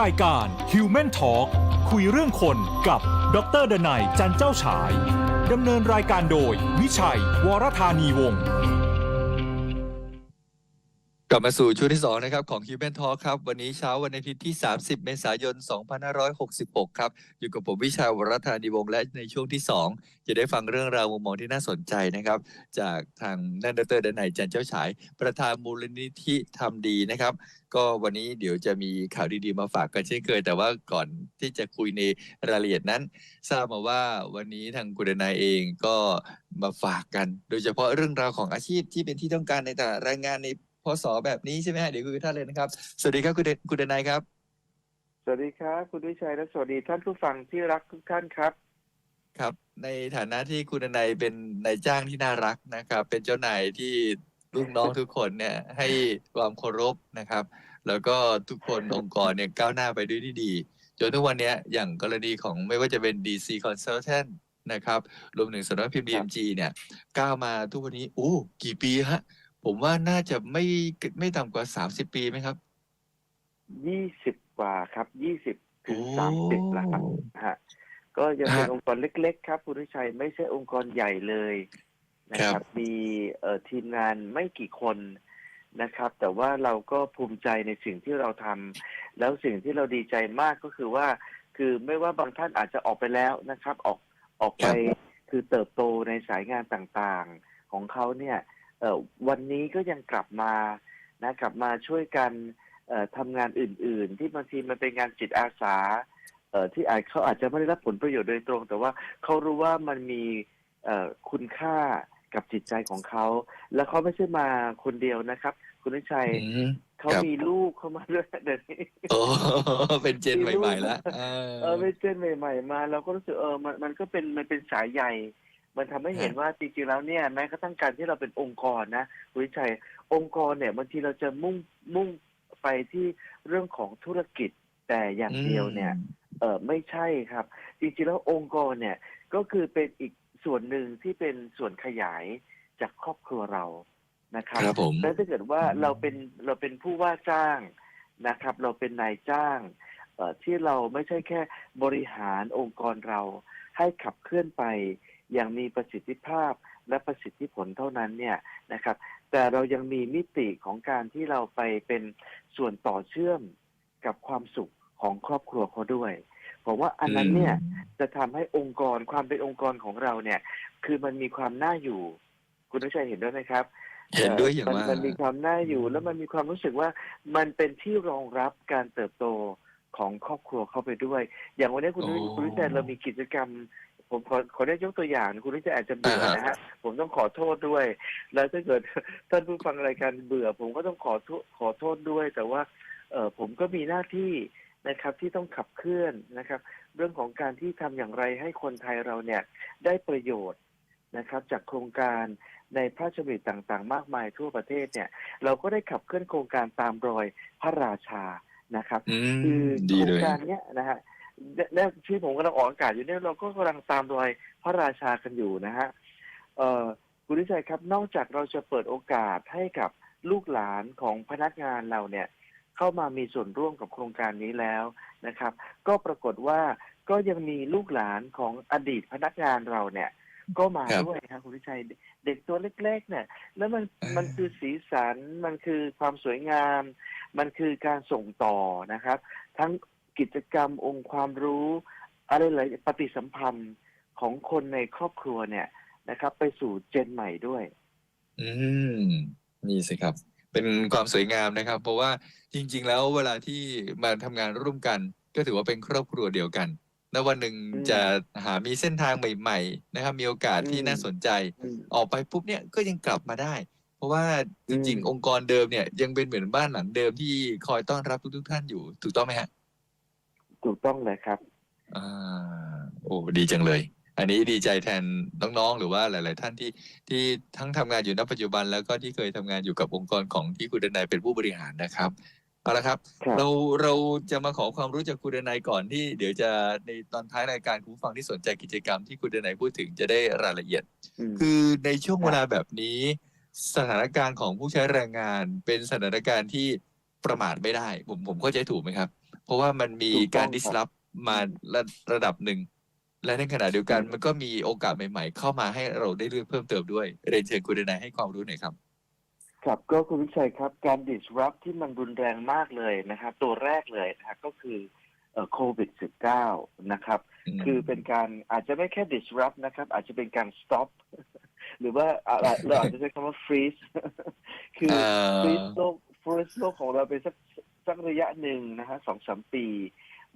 รายการ Human Talk คุยเรื่องคนกับดรดนัยจันเจ้าฉายดำเนินรายการโดย วิชัยวรธานีวงศ์ กลับมาสู่ช่วงที่ 2 นะครับ ของ Human Talk ครับ วันนี้เช้าวันอาทิตย์ที่ 30 เมษายน 2566 ครับ อยู่กับผมวิชัยวรธานีวงศ์และในช่วงที่ 2 จะได้ฟังเรื่องราวมุมมองที่น่าสนใจนะครับ จากทางนันดรดนัยจันเจ้าฉาย ประธานมูลนิธิทำดีนะครับ ก็วันนี้เดี๋ยวจะมีข่าวดีๆมาฝากกันเช่นเคย แต่ว่าก่อนที่จะคุยในรายละเอียดนั้น ทราบมาว่าวันนี้ทางคุณดนายเองก็มาฝากกัน โดยเฉพาะเรื่องราวของอาชีพที่เป็นที่ต้องการในตลาดแรงงานใน พศแบบนี้ใช่ไหมฮะเดี๋ยวคุยกับท่านเลยนะครับ สวัสดีครับคุณเดคุณดนายครับ สวัสดีครับ คุณวิชัยและสวัสดีท่านผู้ฟังที่รักทุกท่านครับ ครับ ในฐานะที่คุณดนายเป็นนายจ้างที่น่ารักนะครับ เป็นเจ้านายที่ลูกน้องทุกคนเนี่ยให้ความเคารพนะครับ แล้วก็ทุกคนองค์กรเนี่ยก้าวหน้าไปด้วยที่ดีจนทุกวันเนี้ยอย่างกรณีของไม่ว่าจะเป็น DC Consultant นะครับรวมถึงสำนักพิมพ์ DMG เนี่ยก้าวมาทุกวันนี้ อู้ กี่ปีฮะ ผมว่าน่าจะไม่ไม่ต่ำกว่า30ปีไหมครับ ยี่สิบกว่าครับ ยี่สิบถึงโอ้สามสิบละครับฮะ ก็ยังเป็นฮะองค์กรเล็ก ๆ ครับคุณวิชัยไม่ใช่องค์กรใหญ่เลยนะคครัรับบมีเอ่อทีมงานไม่กี่คนนะครับ แต่ว่าเราก็ภูมิใจในสิ่งที่เราทำแล้วสิ่งที่เราดีใจมากก็คือว่า คือไม่ว่าบางท่านอาจจะออกไปแล้วนะครับ ออกออกไปคือเติบโตในสายงานต่างๆ ของเขาเนี่ยเอ่อ วันนี้ก็ยังกลับมานะกลับมาช่วยกันเอ่อทำงานอื่น ๆ ที่บางทีมันเป็นงานจิตอาสาเอ่อที่อาจเขาอาจจะไม่ได้รับผลประโยชน์โดยตรง แต่ว่าเขารู้ว่ามันมีเอ่อคุณค่ากับจิตใจของเขา แล้วเขาไม่ใช่มาคนเดียวนะครับ คุณวิชัยอืมเขาครับมีลูกเข้ามาด้วยเดี๋ยวนี้โอ้เป็นเจนใหม่ๆแล้วเอเออเป็นเจนใหม่ ๆ มาเราก็รู้สึกเออมันมันก็เป็นมันเป็นสายใหญ่ มันทำให้เห็นว่าจริงๆแล้วเนี่ยแม้กระทั่งการที่เราเป็นองค์กรนะคุณวิชัยองค์กรเนี่ยบางทีเราจะมุ่งมุ่งไปที่เรื่องของธุรกิจแต่อย่างเดียวเนี่ยเออไม่ใช่ครับ จริงๆแล้วองค์กรเนี่ยก็คือเป็นอีกส่วนหนึ่งที่เป็นส่วนขยายจากครอบครัวเรานะครับครับผมแล้วถ้าเกิดว่าอืมเราเป็นเราเป็นผู้ว่าจ้างนะครับ เราเป็นนายจ้างเอ่อ ที่เราไม่ใช่แค่บริหารองค์กรเราให้ขับเคลื่อนไป อย่างมีประสิทธิภาพและประสิทธิผลเท่านั้นเนี่ยนะครับ แต่เรายังมีมิติของการที่เราไปเป็นส่วนต่อเชื่อมกับความสุขของครอบครัวเขาด้วยผมว่าอันนั้นเนี่ยจะทำให้องค์กรความเป็นองค์กรของเราเนี่ย คือมันมีความน่าอยู่ คุณนุชัยเห็นด้วยไหมครับเห็นด้วยอย่างมันมากมันมีความน่าอยู่ แล้วมันมีความรู้สึกว่ามันเป็นที่รองรับการเติบโต ของครอบครัวเข้าไปด้วย อย่างวันนี้คุณนุ้ยโอ้คุณนุชัยเรามีกิจกรรม ผมขอขอได้ยกตัวอย่าง คุณนุชัยอาจจะเบื่ออ่าฮะนะฮะผมต้องขอโทษด้วย แล้วถ้าเกิด ท่านผู้ฟังรายการเบื่อ ผมก็ต้องขอโทษขอโทษด้วย แต่ว่าเออผมก็มีหน้าที่นะครับที่ต้องขับเคลื่อนนะครับ เรื่องของการที่ทำอย่างไรให้คนไทยเราเนี่ยได้ประโยชน์นะครับ จากโครงการในพระราชบัญญัติต่างๆ มากมายทั่วประเทศเนี่ย เราก็ได้ขับเคลื่อนโครงการตามรอยพระราชา นะครับอืมคือดีโครเลงยการเนี้ยนะฮะและและที่ผมกำลังออกอากาศอยู่เนี่ยเราก็กำลังตามรอยพระราชากันอยู่นะฮะเอ่อคุณวิชัยครับนอกจากเราจะเปิดโอกาสให้กับลูกหลานของพนักงานเราเนี่ยเข้ามามีส่วนร่วมกับโครงการนี้แล้วนะครับ ก็ปรากฏว่าก็ยังมีลูกหลานของอดีตพนักงานเราเนี่ย ก็มาครับด้วยครับคุณวิชัยเด็กตัวเล็ก ๆ เนี่ย แล้วมันอ่ามัมันคือสีสันมันคือความสวยงาม มันคือการส่งต่อนะครับ ทั้งกิจกรรมองค์ความรู้อะไรหลายปฏิสัมพันธ์ของคนในครอบครัวเนี่ยนะครับ ไปสู่เจนใหม่ด้วย อืมนี่สิครับ เป็นความสวยงามนะครับ เพราะว่าจริง ๆ แล้วเวลาที่มาทำงานร่วมกัน ก็ถือว่าเป็นครอบครัวเดียวกันแล้ววันหนึ่งอืมจะหามีเส้นทางใหม่ ๆ นะครับ มีโอกาสที่อืมน่าสนใจอืมออกไปปุ๊บเนี่ยก็ยังกลับมาได้เพ ราะว่าจริงอืมๆองค์กรเดิมเนี่ยยังเป็นเหมือนบ้านหลังเดิมที่คอยต้อนรับทุกๆท่านอยู่ ถูกต้องไหมฮะ ถูกต้องเลยครับอ่าโอ้ดีจังเลย อันนี้ดีใจแทนน้องๆ หรือว่าหลาย ๆ ท่านที่ที่ทั้งทำงานอยู่ณปัจจุบันแล้วก็ที่เคยทำงานอยู่กับองค์กรของที่คุณดนายเป็นผู้บริหารนะครับเอาละครับครับ เราเราจะมาขอความรู้จากคุณดนายก่อนที่เดี๋ยวจะในตอนท้ายรายการคุณผู้ฟังที่สนใจกิจกรรมที่คุณดนายพูดถึงจะได้รายละเอียดอืมคือในช่วงครับเวลาแบบนี้ สถานการณ์ของผู้ใช้แรงงานเป็นสถานการณ์ที่ประมาทไม่ได้ ผมผมเข้าใจถูกไหมครับ เพราะว่ามันมีถูกต้องการครับ disrupt มาระระดับหนึ่ง และในขณะเดียวกันอืมมันก็มีโอกาสใหม่ ๆ เข้ามาให้เราได้เลือกเพิ่มเติมด้วยเรียนเชิญคุณดนายให้ความรู้หน่อยครับครับก็คุณวิชัยครับการ disrupt ที่มันรุนแรงมากเลยนะครับตัวแรกเลยนะครับก็คือโควิด -19 นะครับมคือเป็นการอาจจะไม่แค่ disrupt นะครับ อาจจะเป็นการ stop หรือว่าอะอะเราอาจจะใช้คำว่า freeze คือเอ่อ freeze โลก freeze โลกของเราไปสักสักระยะหนึ่งนะฮะสองสามปี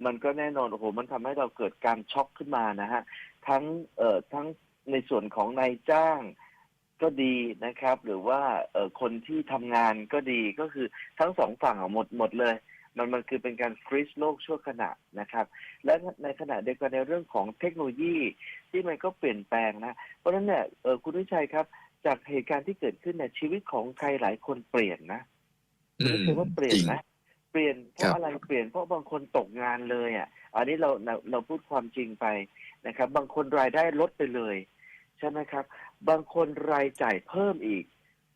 มันก็แน่นอนโอ้โหมันทำให้เราเกิดการช็อกขึ้นมานะฮะทั้งเอ่อทั้งในส่วนของนายจ้างก็ดีนะครับ หรือว่าเอ่อคนที่ทำงานก็ดีก็คือทั้งสองฝั่งอะหมดหมดเลย มันมันคือเป็นการฟรีซโลกชั่วขณะนะครับ และในขณะเดียวกันในเรื่องของเทคโนโลยีที่มันก็เปลี่ยนแปลงนะ เพราะฉะนั้นเนี่ยเออคุณวิชัยครับ จากเหตุการณ์ที่เกิดขึ้นเนี่ยชีวิตของใครหลายคนเปลี่ยนนะอืไม่มใช่ว่าเปลี่ยจนริงนะเปลี่ยนเพครัราะบอะไรเปลี่ยนเพราะบางคนตกงานเลยอะ อันนี้เราเราเราพูดความจริงไปนะครับ บางคนรายได้ลดไปเลยใช่ไหมครับ บางคนรายจ่ายเพิ่มอีก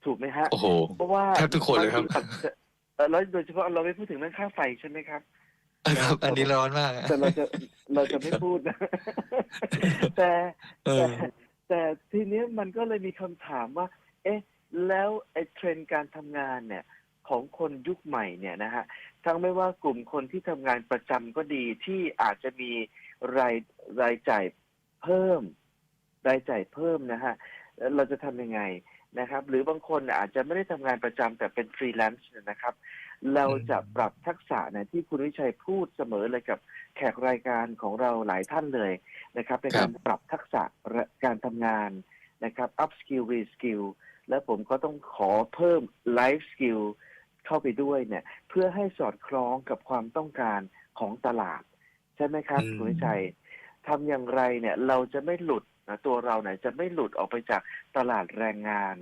ถูกไหมฮะโอ้โหเพราะว่าแทบทุกคนเลยครับางทีปัจจัยเอ่อแล้วโดยเฉพาะเราไม่พูดถึงเรื่องค่าไฟใช่ไหมครับ ครับ อันนี้ร้อนมากอะแต่เราจะเราจะไม่พูดนะแต่เอแต่อแต่ทีเนี้ยมันก็เลยมีคำถามว่า เอ๊ะ แล้วไอ้เทรนด์การทำงานเนี่ยของคนยุคใหม่เนี่ยนะฮะทั้งไม่ว่ากลุ่มคนที่ทำงานประจำก็ดีที่อาจจะมีรายรายจ่ายเพิ่ม รายจ่ายเพิ่มนะฮะเอ่อเราจะทำยังไง นะครับ หรือบางคนน่ะอาจจะไม่ได้ทำงานประจำแต่เป็นฟรีแลนซ์นะครับ เราจะปรับทักษะเนี่ยที่คุณวิชัยพูดเสมอเลยกับแขกรายการของเราหลายท่านเลยนะครับในการปรับทักษะและการทำงานนะครับ up skill re skill และผมก็ต้องขอเพิ่ม life skill เข้าไปด้วยเนี่ยเพื่อให้สอดคล้องกับความต้องการของตลาด ใช่ไหมครับอืมคุณวิชัยทำอย่างไรเนี่ย เราจะไม่หลุด นะตัวเราเนี่ยจะไม่หลุดออกไปจากตลาดแรงงาน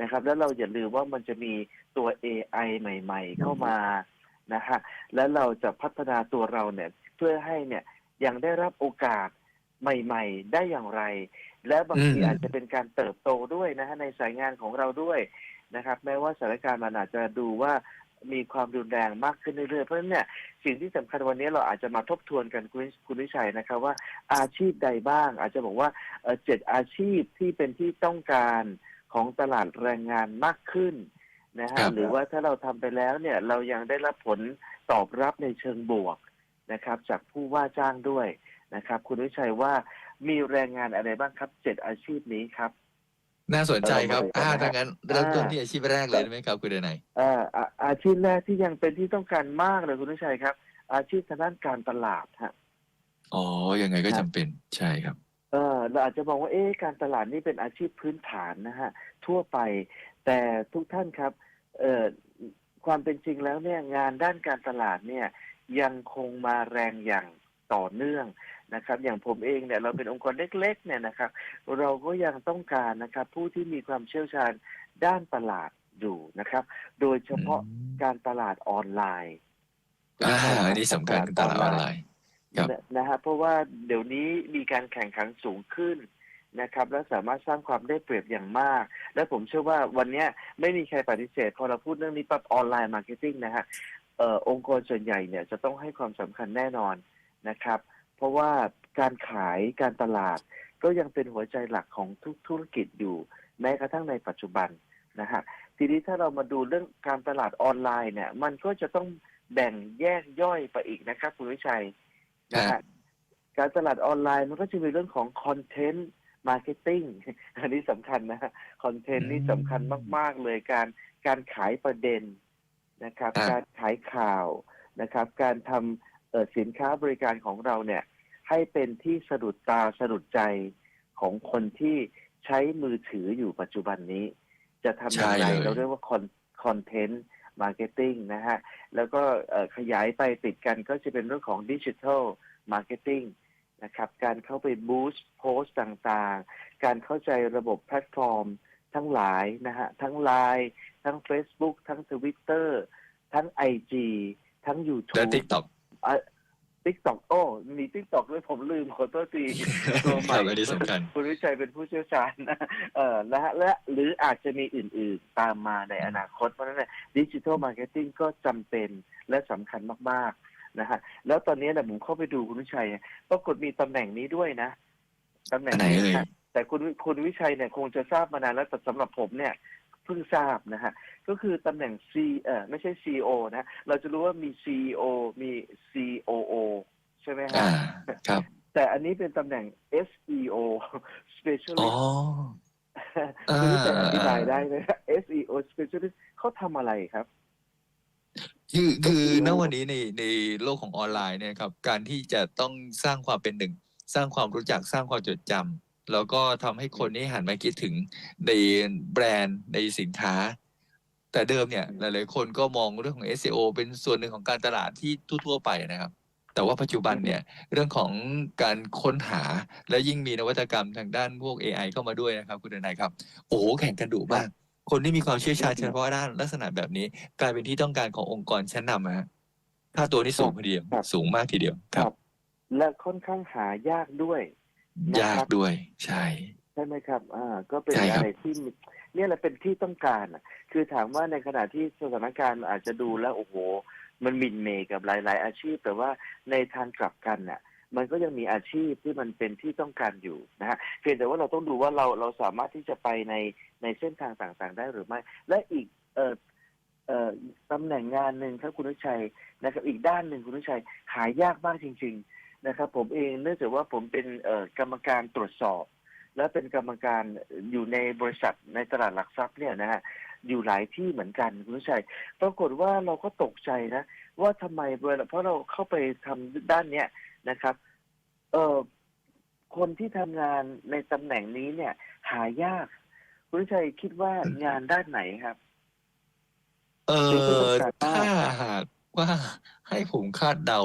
นะครับ แล้วเราอย่าลืมว่ามันจะมีตัว AI ใหม่ ๆ เข้ามานะฮะแล้วเราจะพัฒนาตัวเราเนี่ยเพื่อให้เนี่ยยังได้รับโอกาสใหม่ ๆ ได้อย่างไร และบางทีอืมอาจจะเป็นการเติบโตด้วยนะฮะในสายงานของเราด้วยนะครับ แม้ว่าสถานการณ์มันอาจจะดูว่า มีความรุนแรงมากขึ้นเรื่อยๆ เพราะฉะนั้นเนี่ยสิ่งที่สำคัญวันนี้เราอาจจะมาทบทวนกันคุณคุณวิชัยนะครับว่าอาชีพใดบ้าง อาจจะบอกว่าเอ่อเจ็ดอาชีพที่เป็นที่ต้องการของตลาดแรงงานมากขึ้นนะครัฮะบหรือว่าถ้าเราทำไปแล้วเนี่ยเรายังได้รับผลตอบรับในเชิงบวกนะครับ จากผู้ว่าจ้างด้วยนะครับ คุณวิชัยว่ามีแรงงานอะไรบ้างครับเจ็ดอาชีพนี้ครับ น่าสนใจครับเอออ่ามาเลยดังนั้นเริ่มต้นที่อาชีพแรกเลยได้ไหมครับคุณดนายเอ่ออาอาชีพแรกที่ยังเป็นที่ต้องการมากเลยคุณวิชัยครับ อาชีพทางด้านการตลาดฮะอ๋อยังไงก็ครัจำบเป็นใช่ครับเออเราอาจจะมองว่าเอ๊ะการตลาดนี่เป็นอาชีพพื้นฐานนะฮะทั่วไป แต่ทุกท่านครับเอ่อความเป็นจริงแล้วเนี่ยงานด้านการตลาดเนี่ยยังคงมาแรงอย่างต่อเนื่อง นะครับ อย่างผมเองเนี่ยเราเป็นองค์กรเล็กๆเนี่ยนะครับ เราก็ยังต้องการนะครับผู้ที่มีความเชี่ยวชาญด้านตลาดอยู่นะครับ โดยเฉพาะการตลาดออนไลน์อ่าอันนี้สำคัญตลาดออนไลน์ครับนะนะฮะเพราะว่าเดี๋ยวนี้มีการแข่งขันสูงขึ้นนะครับ และสามารถสร้างความได้เปรียบอย่างมาก และผมเชื่อว่าวันเนี้ยไม่มีใครปฏิเสธพอเราพูดเรื่องนี้ปั๊บออนไลน์มาร์เก็ตติ้งนะฮะเอ่อองค์กรส่วนใหญ่เนี่ยจะต้องให้ความสำคัญแน่นอนนะครับ เพราะว่าการขายการตลาดก็ยังเป็นหัวใจหลักของทุกธุรกิจอยู่แม้กระทั่งในปัจจุบันนะฮะทีนี้ถ้าเรามาดูเรื่องการตลาดออนไลน์เนี่ย มันก็จะต้องแบ่งแยกย่อยไปอีกนะครับคุณวิชัยนะครัฮะบการตลาดออนไลน์มันก็จะมีเรื่องของคอนเทนต์มาร์เก็ตติ้งอันนี้สำคัญนะคอนเทนต์นี่สำคัญมาก ๆ เลยการการขายประเด็นนะครับครับการขายข่าวนะครับ การทำเอ่อ สินค้าบริการของเราเนี่ย ให้เป็นที่สะดุดตาสะดุดใจของคนที่ใช้มือถืออยู่ปัจจุบันนี้ จะทำอย่างไรใช่เลยเราเรียกว่าคอนเทนต์มาร์เก็ตติ้งนะฮะ แล้วก็เอ่อขยายไปติดกันก็จะเป็นเรื่องของดิจิทัลมาร์เก็ตติ้งนะครับ การเข้าไปบูสต์โพสต์ต่างๆ การเข้าใจระบบแพลตฟอร์มทั้งหลายนะฮะ ทั้ง Line ทั้ง Facebook ทั้ง Twitter ทั้ง IG ทั้งและ YouTube ทิก ตอกติ๊กต็อกโอ้มีติ๊กต็อกด้วยผมลืมขอโทษทีตัวใหครัม่บอันนี้สำคัญคุณวิชัยเป็นผู้เชี่ยวชาญนะเออนะฮะและหรืออาจจะมีอื่น ๆ ตามมาในอนาคต เพราะฉะนั้นดิจิทัลมาร์เก็ตติ้งก็จำเป็นและสำคัญมากๆนะฮะแล้วตอนนี้นะผมเข้าไปดูคุณวิชัยปรากฏมีตำแหน่งนี้ด้วยนะตำแหน่งอันไหนเอ่ยะแต่คุณวิคุณวิชัยเนี่ยคงจะทราบมานานแล้วแต่สำหรับผมเนี่ย เพิ่งทราบนะฮะ ก็คือตำแหน่ง C เอ่อไม่ใช่ CEO นะ เราจะรู้ว่ามี CEO มี COO ใช่ไหมฮะอ่าครับ แต่อันนี้เป็นตำแหน่ง SEO อ๋อ Specialist คุณวิชัยอธิบายได้ไหมฮะ SEO Specialist เขาทำอะไรครับ คือคือรู้ณวันนี้ในในโลกของออนไลน์เนี่ยครับ การที่จะต้องสร้างความเป็นหนึ่ง สร้างความรู้จักสร้างความจดจำ แล้วก็ทำให้คนนี้หันมาคิดถึงในแบรนด์ในสินค้า แต่เดิมเนี่ยหลายๆคนก็มองเรื่องของ SEO เป็นส่วนหนึ่งของการตลาดที่ทั่วๆไปนะครับ แต่ว่าปัจจุบันเนี่ยเรื่องของการค้นหาและยิ่งมีนวัตกรรมทางด้านพวก AI เข้ามาด้วยนะครับ คุณนายครับ โอ้โหแข่งกันดุมากคนที่มีความเชี่ยวชาญเฉพาะด้านลักษณะแบบนี้กลายเป็นที่ต้องการขององค์กรชั้นนำนะฮะค่าตัวนี่สูงทีเดียวครับสูงมากทีเดียวครับ และค่อนข้างหายากด้วยนะครับ ยากด้วย ใช่ ใช่ไหมครับ อ่า ก็เป็นใช่ครับ อะไรที่มีเนี่ยแหละเป็นที่ต้องการอะคือถามว่าในขณะที่สถานการณ์อาจจะดูแล้วโอ้โห มันหมินเมย์กับหลาย ๆ อาชีพ แต่ว่าในทางกลับกันน่ะ มันก็ยังมีอาชีพที่มันเป็นที่ต้องการอยู่นะฮะเพียงแต่ว่าเราต้องดูว่าเราเราสามารถที่จะไปในในเส้นทางต่าง ๆ ได้หรือไม่ และอีกเอ่อเอ่อตำแหน่งงานหนึ่งครับคุณวิชัยนะครับ อีกด้านหนึ่งคุณวิชัยหายากมากจริง ๆ นะครับ ผมเองเนื่องจากว่าผมเป็นเอ่อกรรมการตรวจสอบ และเป็นกรรมการอยู่ในบริษัทในตลาดหลักทรัพย์เนี่ยนะฮะอยู่หลายที่เหมือนกันคุณวิชัยปรากฏว่าเราก็ตกใจนะ ว่าทำไมเวลาเพราะเราเข้าไปทำด้านเนี้ยนะครับเอ่อคนที่ทำงานในตำแหน่งนี้เนี่ย หายาก คุณวิชัยคิดว่างานด้านไหนครับ เอเป็นที่ต้อองการมากถ้าหากว่าให้ผมคาดเดา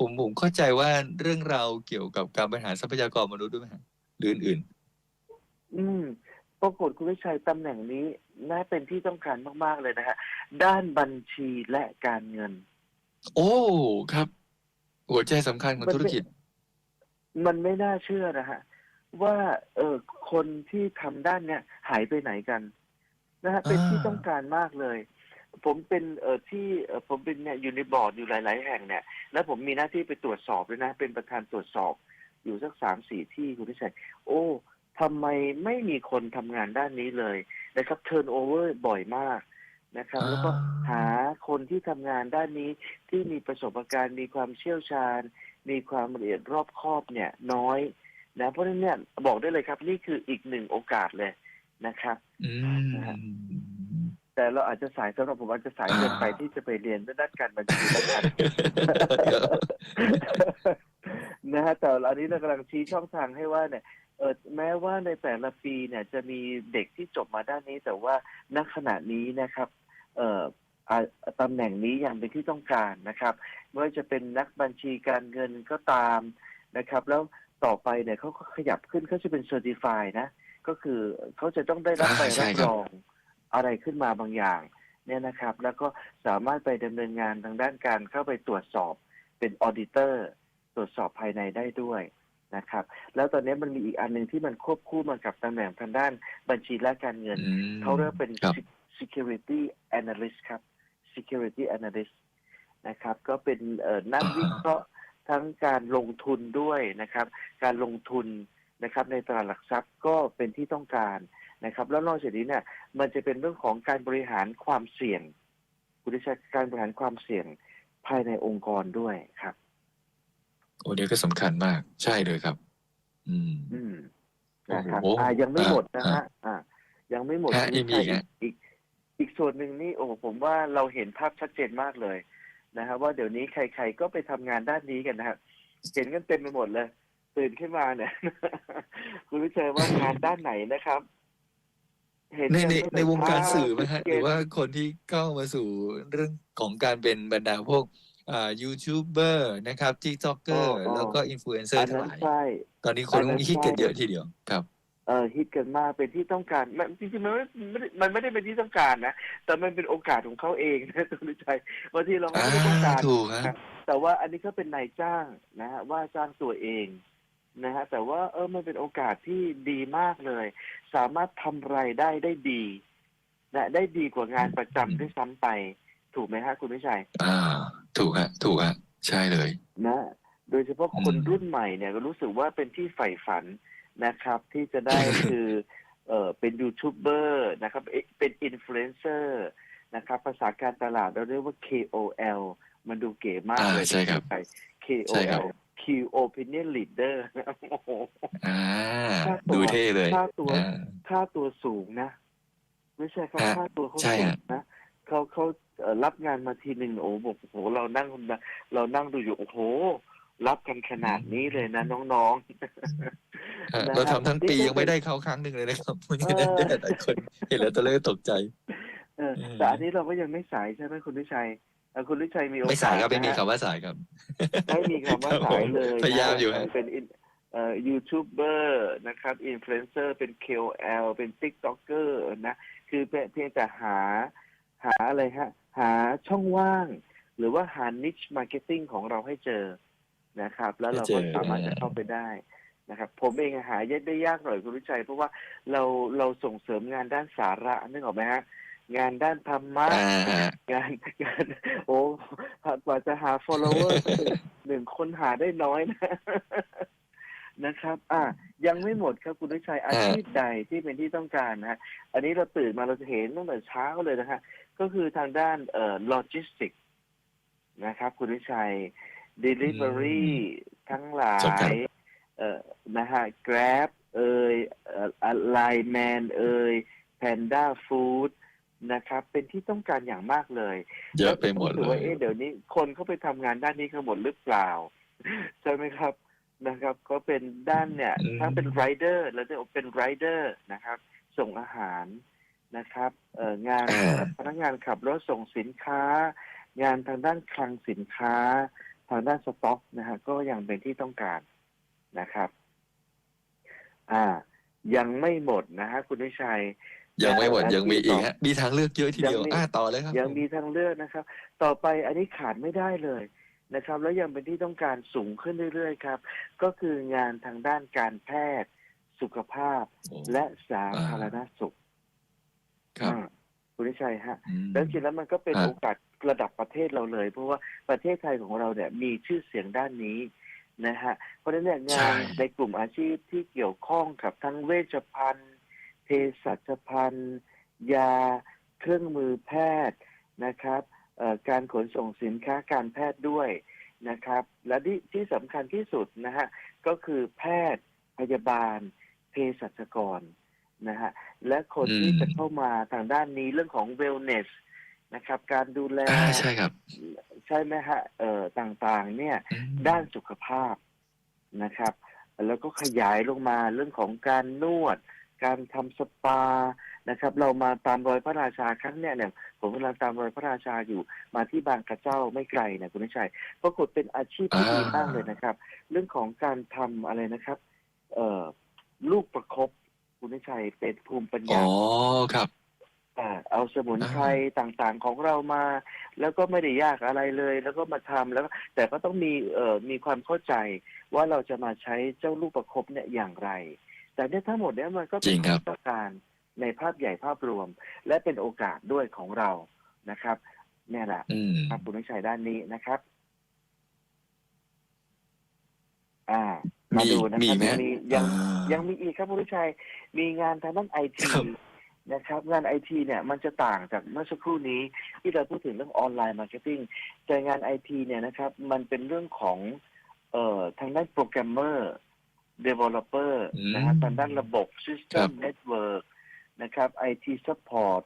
ผมผมเข้าใจว่าเรื่องราวเกี่ยวกับการบริหารทรัพยากรมนุษย์ด้วยไหมฮะหรืออื่นอืมปรากฏคุณวิชัยตำแหน่งนี้น่าเป็นที่ต้องการมาก ๆ เลยนะฮะด้านบัญชีและการเงิน ๆ โอ้ครับ หัวใจสำคัญของมันธุรไม่กิจ มันไม่น่าเชื่อนะฮะว่าเออคนที่ทำด้านเนี้ยหายไปไหนกันนะฮะเป็นที่อ่า ต้องการมากเลย ผมเป็นเออที่เออผมเป็นเนี่ยอยู่ในบอร์ดอยู่หลาย ๆ แห่งเนี่ยแล้วผมมีหน้าที่ไปตรวจสอบด้วยนะ เป็นประธานตรวจสอบอยู่สักสามสี่ที่คุณพิชัยโอ้ทำไมไม่มีคนทำงานด้านนี้เลยนะครับเทิร์นโอเวอร์บ่อยมากนะครับ แล้วก็หาคนที่ทำงานด้านนี้ที่มีประสบการณ์มีความเชี่ยวชาญ มีความละเอียดรอบคอบเนี่ยน้อยนะเพราะฉะนั้นเนี่ยบอกได้เลยครับ นี่คืออีกหนึ่งโอกาสเลยนะครับ อืมนะฮะ แต่เราอาจจะสายสำหรับผมอาจจะสายเกินไปอ่าที่จะไปเรียนด้านการบัญชีและการนะฮะแต่อันนี้เรากำลังชี้ช่องทางให้ว่าเนี่ยเออแม้ว่าในแต่ละปีเนี่ยจะมีเด็กที่จบมาด้านนี้ แต่ว่าณขณะนี้นะครับ เอ่ออ่าตำแหน่งนี้ยังเป็นที่ต้องการนะครับไม่ว่าจะเป็นนักบัญชีการเงินก็ตามนะครับ แล้วต่อไปเนี่ยเขาก็ขยับขึ้นเขาจะเป็นเซอร์ติฟายนะ ก็คือเขาจะต้องได้รับอ่าใบใช่รับครัรบอง อะไรขึ้นมาบางอย่างเนี่ยนะครับ แล้วก็สามารถไปดำเนินงานทางด้านการเข้าไปตรวจสอบเป็นออดิเตอร์ตรวจสอบภายในได้ด้วยนะครับ แล้วตอนนี้มันมีอีกอันหนึ่งที่มันควบคู่มากับตำแหน่งทางด้านบัญชีและการเงินอืมเขาเรียกเป็นครับ security analyst ครับ security analyst นะครับ ก็เป็นเอ่อนักวิเคราะห์ทั้งการลงทุนด้วยนะครับ การลงทุนนะครับในตลาดหลักทรัพย์ก็เป็นที่ต้องการ นะครับ แล้วนอกจากนี้เนี่ย มันจะเป็นเรื่องของการบริหารความเสี่ยงคุณดิชัยการบริหารความเสี่ยงภายในองค์กรด้วยครับโอ้เดี๋ยวก็สำคัญมาก ใช่เลยครับ อืม อืมนะครับโอ้โหอ่ายังไม่หมดนะอ่าฮะอ่า ยังไม่หมดฮะคุณยังมีชัอีกฮะอีกอีกส่วนหนึ่งนี่โอ้ผมว่าเราเห็นภาพชัดเจนมากเลยนะฮะว่าเดี๋ยวนี้ใคร ๆก็ไปทำงานด้านนี้กันนะฮะเห็นกันเต็มไปหมดเลย ตื่นขึ้นมาเนี่ย คุณวิชัยว่างานด้านไหนนะครับเห็น ในกัในตั้แต่ในวงการเช้สื่อไหมฮะถึงหเย็รืนอว่าคนที่เข้ามาสู่เรื่องของการเป็นบรรดาพวกอ่ายูทูบเบอร์นะครับทิกต็อกเกอร์แล้วก็อินฟลูเอนเซออัร์นทั้งนั้นหลายใช่ตอนนี้คนอันนั้นฮิตกันใช่เยอะทีเดียวครับเออฮิตกันมากเป็นที่ต้องการมันจริงๆมันไม่ไม่ได้มันไม่ได้เป็นที่ต้องการนะแต่มันเป็นโอกาสของเขาเองนะคุณวิชัยบางทีเราไม่อ่าได้ต้องการถูกฮะนะแต่ว่าอันนี้ก็เป็นนายจ้างนะฮะว่าจ้างตัวเอง นะฮะแต่ว่าเออมันเป็นโอกาสที่ดีมากเลย สามารถทำรายได้ได้ดีนะได้ดีกว่างานประจำด้วยซ้ำไป ถูกไหมฮะ คุณวิชัย อ่า ถูกฮะ ถูกฮะ ใช่เลย นะ โดยเฉพาะคนอืมรุ่นใหม่เนี่ยก็รู้สึกว่าเป็นที่ใฝ่ฝันนะครับ ที่จะได้คือ เออเป็นยูทูบเบอร์นะครับเอ๊ะเป็นอินฟลูเอนเซอร์นะครับ ภาษาการตลาดเราเรียกว่า KOL มันดูเก๋มากอ่าเลยใช่ครับใช่ใช่ครับ KOL Key Opinion Leader โอ้โหอ่าค่าตัวดูเท่เลยค่าตัว อ่า ค่าตัวสูงนะ ไม่ใช่ครับฮะค่าตัวเขาใช่สูงฮะ นะเขาเขาเอ่อรับงานมาทีหนึ่งโอ้บอกโอ้โหเรานั่งเรานั่งดูอยู่โอ้โห รับกันขนาดนี้เลยนะน้องๆอ่านะเราคทำรับทั้งปีนี่ก็ยังไม่ได้เข้าครั้งหนึ่งเลยนะครับเพราะฉะนั้นเนี่ยหลายคนเห็นแล้วตัวเลขตกใจเออเออแต่อันนี้เราก็ยังไม่สายใช่ไหมคุณวิชัยเอ่อ คุณวิชัยมีโอกาสไม่สายครับไม่มีนะฮะคำว่าสายครับ ไม่มีคำว่าสายเลยพยายามอยู่ฮะเป็นอินเอ่อยูทูบเบอร์นะครับอินฟลูเอนเซอร์เป็น KOL เป็นติ๊กต็อกเกอร์นะ คือเพียงแต่หาหาอะไรฮะ หาช่องว่าง หรือว่าหา niche marketing ของเราให้เจอนะครับ แล้วเราก็ให้เจอสามารถจะเข้าไปได้นะครับ ผมเองหาได้ยากหน่อยคุณวิชัย เพราะว่าเราเราส่งเสริมงานด้านสาระนึกออกไหมฮะ งานด้านธรรมะอ่าฮะงานงานโอ้กว่าจะหา follower หนึ่งคนหาได้น้อยนะ นะครับ อะยังไม่หมดครับคุณวิชัยอาชีพใดที่เป็นที่ต้องการนะฮะอันนี้เราตื่นมาเราจะเห็นตั้งแต่เช้าเลยนะฮะก็คือทางด้านเอ่อโลจิสติกนะครับคุณวิชัย delivery ทั้งหลาใช่ครับยเอ่อนะฮะ Grab เอ่ยเอ่อ Line Man เอ่ย Panda Food นะครับ เป็นที่ต้องการอย่างมากเลยเยอะไปหมดแล้วก็รู้สึกเลว่าย เอ๊ะเดี๋ยวนี้คนเขาไปทำงานด้านนี้กันหมดหรือเปล่า ใช่ไหมครับนะครับ ก็เป็นด้านเนี่ยอืมทั้งเป็นไรเดอร์แล้วจะเป็นไรเดอร์นะครับ ส่งอาหารนะครับเอ่องานอ่า พนักงานขับรถส่งสินค้า งานทางด้านคลังสินค้า ทางด้านสต็อกนะฮะก็ยังเป็นที่ต้องการนะครับ อ่า ยังไม่หมดนะฮะคุณวิชัย ยังไม่หมดนะยังมีอีกที่สฮะมีทางเลือกเยอะทีเดียวยังมีอ่าต่อเลยครับ ยังมีทางเลือกนะครับ ต่อไปอันนี้ขาดไม่ได้เลยนะครับ แล้วยังเป็นที่ต้องการสูงขึ้นเรื่อยๆครับ ก็คืองานทางด้านการแพทย์สุขภาพโอ้และสาธารณสุข ครับอ่าคุณวิชัยฮะอืมแล้วจริงๆแล้วมันก็เป็นฮะโอกาสระดับประเทศเราเลย เพราะว่าประเทศไทยของเราเนี่ยมีชื่อเสียงด้านนี้นะฮะ เพราะฉะนั้นเนี่ยงานในกลุ่มอาชีพที่เกี่ยวข้องกับทั้งเวชภัณฑ์เภ สัชภัณฑ์ยา เครื่องมือแพทย์นะครับเอ่อการขนส่งสินค้าการแพทย์ด้วยนะครับ และที่ที่สำคัญที่สุดนะฮะก็คือแพทย์พยาบาลเภสัชกรนะฮะและคนที่อืมจะเข้ามาทางด้านนี้เรื่องของ wellness นะครับ การดูแลอ่าใช่ครับใช่ไหมฮะเอ่อต่างๆ เนี่ยอืมด้านสุขภาพนะครับ แล้วก็ขยายลงมาเรื่องของการนวด การทำสปานะครับ เรามาตามรอยพระราชาครั้งเนี้ยเนี่ยผมกำลังตามรอยพระราชาอยู่มาที่บางกระเจ้าไม่ไกลนะคุณนิชัยปรากฏเป็นอาชีพที่ดีมากเลยนะครับ เรื่องของการทำอะไรนะครับ เอ่อลูกประคบคุณนิชัยเป็นภูมิปัญอ๋ญาอครับอ่าเอาสมุนไพรต่างๆของเรามา แล้วก็ไม่ได้ยากอะไรเลย แล้วก็มาทำแล้วก็แต่ก็ต้องมีเอ่อมีความเข้าใจว่าเราจะมาใช้เจ้าลูกประคบเนี่ยอย่างไร แต่เนี่ยทั้งหมดเนี่ยมันก็จเป็รินงครับประการในภาพใหญ่ภาพรวม และเป็นโอกาสด้วยของเรานะครับเนี่ยแหละอืมครับคุณวิชัยด้านนี้นะครับ อ่า มามีดูนะคมีรับไหมยังมียังอ่ายังมีอีกครับคุณวิชัย มีงานทางด้านไอทีครับนะครับ งานไอทีเนี่ยมันจะต่างจากเมื่อสักครู่นี้ ที่เราพูดถึงเรื่องออนไลน์มาร์เก็ตติ้งแต่งานไอทีเนี่ยนะครับ มันเป็นเรื่องของ เอ่อทางด้านโปรแกรมเมอร์ developer อืมนะฮะทางด้านระบบครั system บ network นะครับ IT support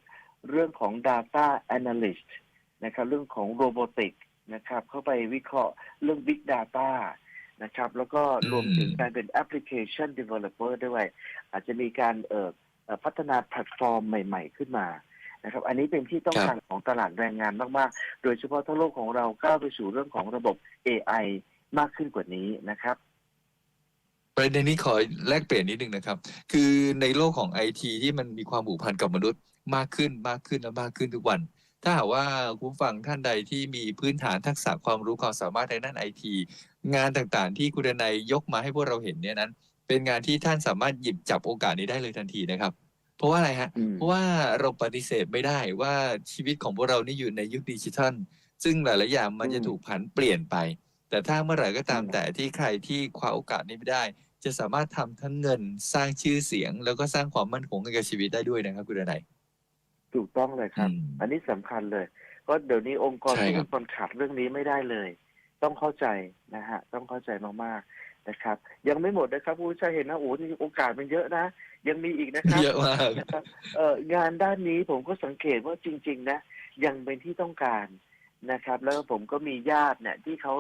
เรื่องของ data analyst นะครับเรื่องของ robotic นะครับ เข้าไปวิเคราะห์เรื่อง big data นะครับ แล้วก็รวมถึงการเป็น application developer ด้วย อาจจะมีการเอ่อเอ่อพัฒนาแพลตฟอร์มใหม่ ๆ ขึ้นมานะครับ อันนี้เป็นที่ต้องการของตลาดแรงงานมาก ๆ โดยเฉพาะถ้าโลกของเราก้าวไปสู่เรื่องของระบบ AI มากขึ้นกว่านี้นะครับ ประเด็นนี้ขอแลกเปลี่ยนนิดนึงนะครับ คือในโลกของไอทีที่มันมีความผูกพันกับมนุษย์มากขึ้นมากขึ้นและมากขึ้นทุกวัน ถ้าหากว่าคุณผู้ฟังท่านใดที่มีพื้นฐานทักษะความรู้ความสามารถในด้านไอทีงานต่างๆ ที่คุณดนัยยกมาให้พวกเราเห็นเนี่ยนั้น เป็นงานที่ท่านสามารถหยิบจับโอกาสนี้ได้เลยทันทีนะครับ เพราะว่าอะไรฮะอืมเพราะว่าเราปฏิเสธไม่ได้ว่าชีวิตของพวกเรานี่อยู่ในยุคดิจิทัลซึ่งหลายๆอย่างมันจะอืมถูกผันเปลี่ยนไป แต่ถ้าเมื่อไหร่ก็ตามอืมแต่ที่ใครที่คว้าโอกาสนี้ไม่ได้ จะสามารถทำทั้งเงินสร้างชื่อเสียง แล้วก็สร้างความมั่นคงให้กับชีวิตได้ด้วยนะครับคุณดนัยถูกต้องเลยครับอืมอันนี้สำคัญเลย ก็เดี๋ยวนี้องค์กรใช่ทุครับกคนขาดเรื่องนี้ไม่ได้เลย ต้องเข้าใจนะฮะ ต้องเข้าใจมากๆนะครับ ยังไม่หมดนะครับผู้ใช้เห็นนะโอ้โหนี่โอกาสมันเยอะนะ ยังมีอีกนะครับเยอะมากนะครับเอ่องานด้านนี้ผมก็สังเกตว่าจริง ๆ นะยังเป็นที่ต้องการ นะครับ แล้วผมก็มีญาติเนี่ยที่เขา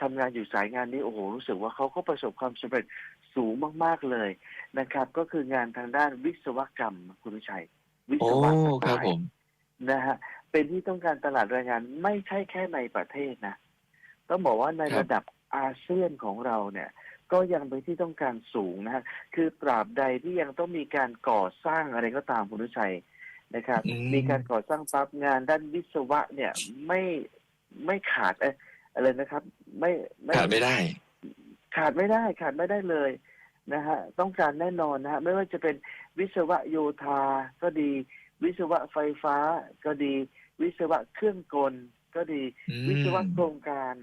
ทำงานอยู่สายงานนี้โอ้โหรู้สึกว่าเขาก็ประสบความสำเร็จสูงมาก ๆเลยนะครับ ก็คืองานทางด้านวิศวกรรมคุณวิชัย วิโอ้ศวะทั้งหครับลายผมนะฮะเป็นที่ต้องการตลาดแรงงานไม่ใช่แค่ในประเทศนะ ต้องบอกว่าในครับระดับอาเซียนของเราเนี่ย ก็ยังเป็นที่ต้องการสูงนะฮะคือตราบใดที่ยังต้องมีการก่อสร้างอะไรก็ตามคุณวิชัย นะครับ อืม มีการก่อสร้างปั๊บงานด้านวิศวะเนี่ยไม่ไม่ขาดเอ่ออะไรนะครับไม่ไม่ขาดไม่ได้ ขาดไม่ได้ขาดไม่ได้เลยนะฮะต้องการแน่นอนนะฮะไม่ว่าจะเป็นวิศวะโยธาก็ดี วิศวะไฟฟ้าก็ดี วิศวะเครื่องกลก็ดี อืม วิศวะโครงการ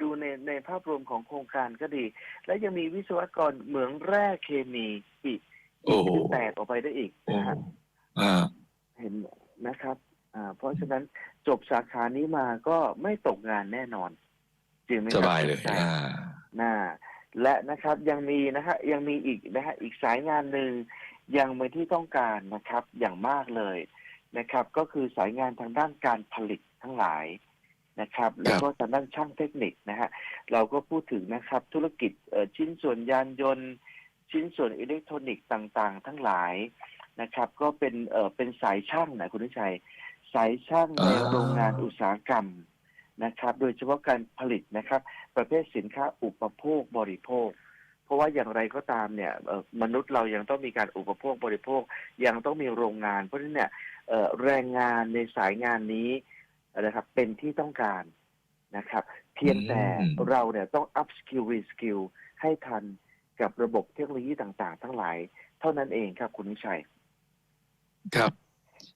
ดูในในภาพรวมของโครงการก็ดี และยังมีวิศวกรเหมืองแร่เคมีอีกโอ้โห ที่แตกออกไปได้อีกโอ้นะฮะ อ่า เห็นนะครับอ่าเพราะฉะนั้นจบสาขานี้มาก็ไม่ตกงานแน่นอนจริงไหมคสรับบายเลยใช่อ่าน่าและนะครับยังมีนะฮะยังมีอีกนะฮะอีกสายงานหนึ่งยังเป็นที่ต้องการนะครับอย่างมากเลยนะครับ ก็คือสายงานทางด้านการผลิตทั้งหลายนะครับ แล้วก็ทางด้านช่างเทคนิคนะฮะเราก็พูดถึงนะครับธุรกิจเอ่อชิ้นส่วนยานยนต์ ชิ้นส่วนอิเล็กทรอนิกส์ต่าง ๆ ทั้งหลาย นะครับ ก็เป็นเอ่อเป็นสายช่างนะคุณวิชัย สายช่างในอ่าโรงงานอุตสาหกรรมนะครับ โดยเฉพาะการผลิตนะครับ ประเภทสินค้าอุปโภคบริโภค เพราะว่าอย่างไรก็ตามเนี่ยเอ่อมนุษย์เรายังต้องมีการอุปโภคบริโภค ยังต้องมีโรงงาน เพราะฉะนั้นเนี่ยเอ่อแรงงานในสายงานนี้นะครับเป็นที่ต้องการนะครับ เพียงแต่อืมเราเนี่ยต้อง up skill re skill ให้ทันกับระบบเทคโนโลยีต่างๆ ทั้งหลาย เท่านั้นเองครับคุณวิชัย ครับ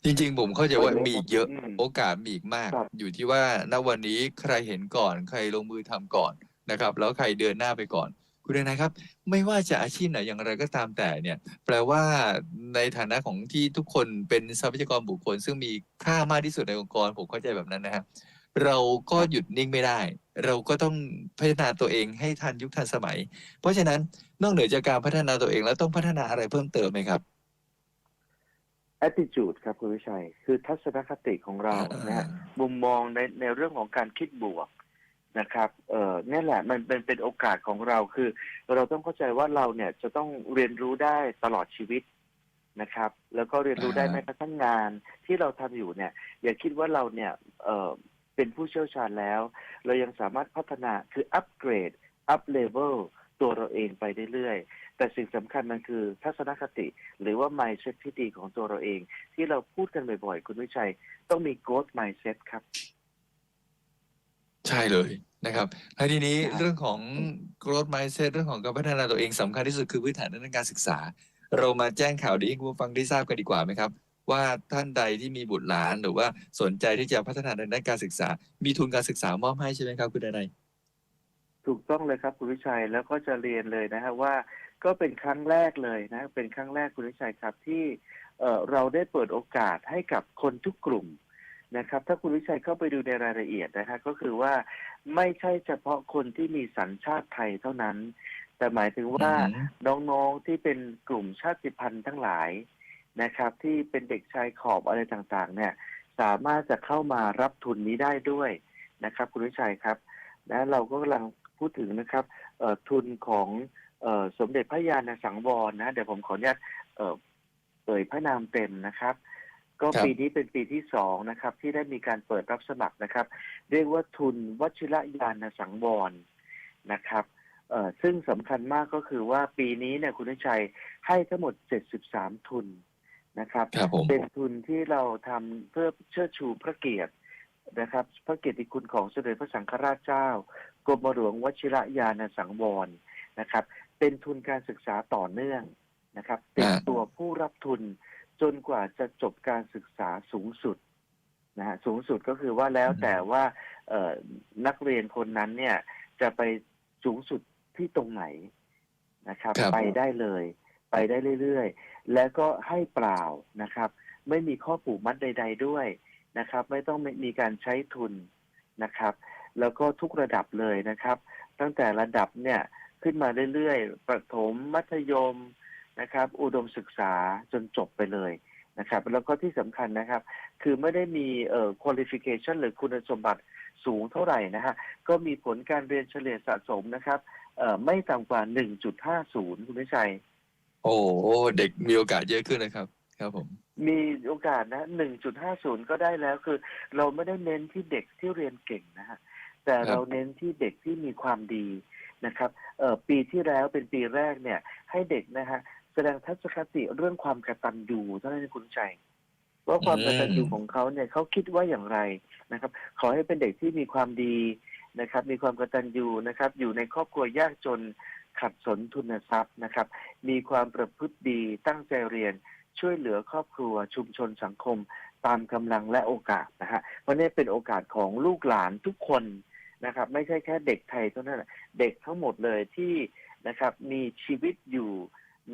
จริงๆ ผมเข้าใจว่าก็เลยมีอีกเยอะอืมโอกาสมีอีกมากครับอยู่ที่ว่าณวันนี้ใครเห็นก่อน ใครลงมือทำก่อนนะครับ แล้วใครเดินหน้าไปก่อน คุณนายครับ ไม่ว่าจะอาชีพไหนอย่างไรก็ตามแต่เนี่ย แปลว่าในฐานะของที่ทุกคนเป็นทรัพยากรบุคคล ซึ่งมีค่ามากที่สุดในองค์กร ผมเข้าใจแบบนั้นนะครับเราก็หยุดนิ่งไม่ได้ เราก็ต้องพัฒนาตัวเองให้ทันยุคทันสมัย เพราะฉะนั้นนอกเหนือจากการพัฒนาตัวเองแล้วต้องพัฒนาอะไรเพิ่มเติมไหมครับ attitude ครับคุณวิชัย คือทัศนคติของเรานะฮะมุมมองในในเรื่องของการคิดบวกนะครับเอ่อนี่แหละมันเป็นเป็นโอกาสของเราคือ เราต้องเข้าใจว่าเราเนี่ยจะต้องเรียนรู้ได้ตลอดชีวิตนะครับ แล้วก็เรียนรู้ได้อ่าฮะแม้กระทั่งงานที่เราทำอยู่เนี่ย อย่าคิดว่าเราเนี่ยเอ่อเป็นผู้เชี่ยวชาญแล้ว เรายังสามารถพัฒนาคืออัปเกรดอัปเลเวลตัวเราเองไปเรื่อยๆ แต่สิ่งสำคัญมันคือทัศนคติ หรือว่า mindset ที่ดีของตัวเราเอง ที่เราพูดกันบ่อยๆ คุณวิชัย ต้องมี growth mindset ครับ ใช่เลยนะครับและทีนี้ครับเรื่องของ growth mindset เรื่องของการพัฒนาตัวเองสำคัญที่สุดคือพื้นฐานด้านการศึกษา เรามาแจ้งข่าวดีให้คุณผู้ฟังได้ทราบกันดีกว่าไหมครับ ว่าท่านใดที่มีบุตรหลานหรือว่าสนใจที่จะพัฒนาในด้านการศึกษา มีทุนการศึกษามอบให้ใช่ไหมครับคุณดนัย ถูกต้องเลยครับคุณวิชัยแล้วก็จะเรียนเลยนะฮะว่าก็เป็นครั้งแรกเลยนะ เป็นครั้งแรกคุณวิชัยครับที่เอ่อเราได้เปิดโอกาสให้กับคนทุกกลุ่มนะครับ ถ้าคุณวิชัยเข้าไปดูในรายละเอียดนะฮะก็คือว่าไม่ใช่เฉพาะคนที่มีสัญชาติไทยเท่านั้น แต่หมายถึงว่าอืมน้องๆที่เป็นกลุ่มชาติพันธุ์ทั้งหลายนะครับ ที่เป็นเด็กชายขอบอะไรต่างๆ เนี่ย สามารถจะเข้ามารับทุนนี้ได้ด้วยนะครับ คุณวิชัยครับนะเราก็กำลัง พูดถึงนะครับเอ่อทุนของเอ่อสมเด็จพระยาณสังวรนะเดี๋ยวผมขออนุญาตเอ่อเอ่ยพระนามเต็มนะครับ ก็ครับปีนี้เป็นปีที่สองนะครับ ที่ได้มีการเปิดรับสมัครนะครับ เรียกว่าทุนวชิรยานสังวรนะครับเอ่อซึ่งสำคัญมากก็คือว่าปีนี้เนี่ยคุณวิชัยให้ทั้งหมด 73 ทุนนะครับครับผมเป็นทุนที่เราทำเพื่อเชิดชูพระเกียรตินะครับ พระเกียรติคุณของสมเด็จพระสังฆราชเจ้า กรมหลวงวชิรยานสังวรนะครับ เป็นทุนการศึกษาต่อเนื่องนะครับเป็นอ่าตัวผู้รับทุนจนกว่าจะจบการศึกษาสูงสุดนะฮะสูงสุดก็คือว่าแล้วแต่ว่าเอ่อนักเรียนคนนั้นเนี่ยจะไปสูงสุดที่ตรงไหนนะครับครับ ไปได้เลย ไปได้เรื่อยๆ แล้วก็ให้เปล่านะครับ ไม่มีข้อผูกมัดใด ๆด้วยนะครับ ไม่ต้องมีการใช้ทุนนะครับ แล้วก็ทุกระดับเลยนะครับ ตั้งแต่ระดับเนี่ยขึ้นมาเรื่อยๆ ประถมมัธยมนะครับ อุดมศึกษาจนจบไปเลยนะครับ แล้วก็ที่สำคัญนะครับ คือไม่ได้มีเอ่อ qualification หรือคุณสมบัติสูงเท่าไหร่นะฮะ ก็มีผลการเรียนเฉลี่ยสะสมนะครับเอ่อไม่ต่ำกว่า 1.50 คุณวิชัย โอ้โหเด็กมีโอกาสเยอะขึ้นนะครับ ครับผม มีโอกาสนะ 1.50 ก็ได้แล้วคือ เราไม่ได้เน้นที่เด็กที่เรียนเก่งนะฮะ แต่ครับเราเน้นที่เด็กที่มีความดีนะครับเอ่อปีที่แล้วเป็นปีแรกเนี่ย ให้เด็กนะฮะแสดงทัศนคติเรื่องความกตัญญูเท่านั้นเองคุณใจว่าความกตัญญูของเขาเนี่ยเขาคิดว่าอย่างไรนะครับ ขอให้เป็นเด็กที่มีความดีนะครับ มีความกตัญญูนะครับ อยู่ในครอบครัวยากจนขัดสนทุนทรัพย์นะครับ มีความประพฤติดีตั้งใจเรียนช่วยเหลือครอบครัวชุมชนสังคม ตามกำลังและโอกาสนะฮะเพราะนี่เป็นโอกาสของลูกหลานทุกคน นะครับ ไม่ใช่แค่เด็กไทยเท่านั้นนะเด็กทั้งหมดเลยที่นะครับ มีชีวิตอยู่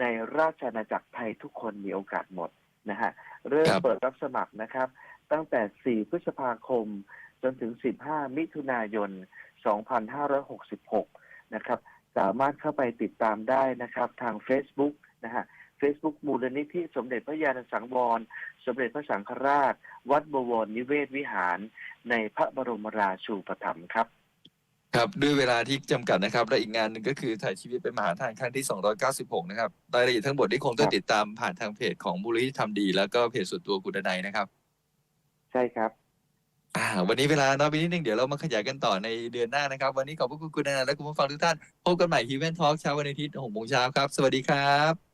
ในราชอาณาจักรไทยทุกคนมีโอกาสหมดนะฮะเริ่มครับเปิดรับสมัครนะครับ ตั้งแต่ 4 พฤษภาคม จนถึง 15 มิถุนายน 2566 นะครับ สามารถเข้าไปติดตามได้นะครับ ทาง Facebook นะฮะ Facebook มูลนิธิสมเด็จพระยาณสังวร สมเด็จพระสังฆราช วัดบวรนิเวศวิหาร ในพระบรมราชูปถัมภ์ครับ ครับด้วยเวลาที่จำกัดนะครับ และอีกงานหนึ่งก็คือถ่ายชีวิตเป็นมหาทานครั้งที่ 296 นะครับรายละเอียดทั้งหมดที่คงต้องครับติดตามผ่านทางเพจของมูลนิธิทำดี แล้วก็เพจส่วนตัวคุณดนัยนะครับใช่ครับ อ่าวันนี้เวลาน้อยไปนิดนึงเดี๋ยวเรามาขยายกันต่อในเดือนหน้านะครับ วันนี้ขอบพระคุณคุณดนัยและคุณผู้ฟังทุกท่านพบกันใหม่ฮีเวนทอล์กเช้าวันอาทิตย์6โมงเช้าครับ สวัสดีครับ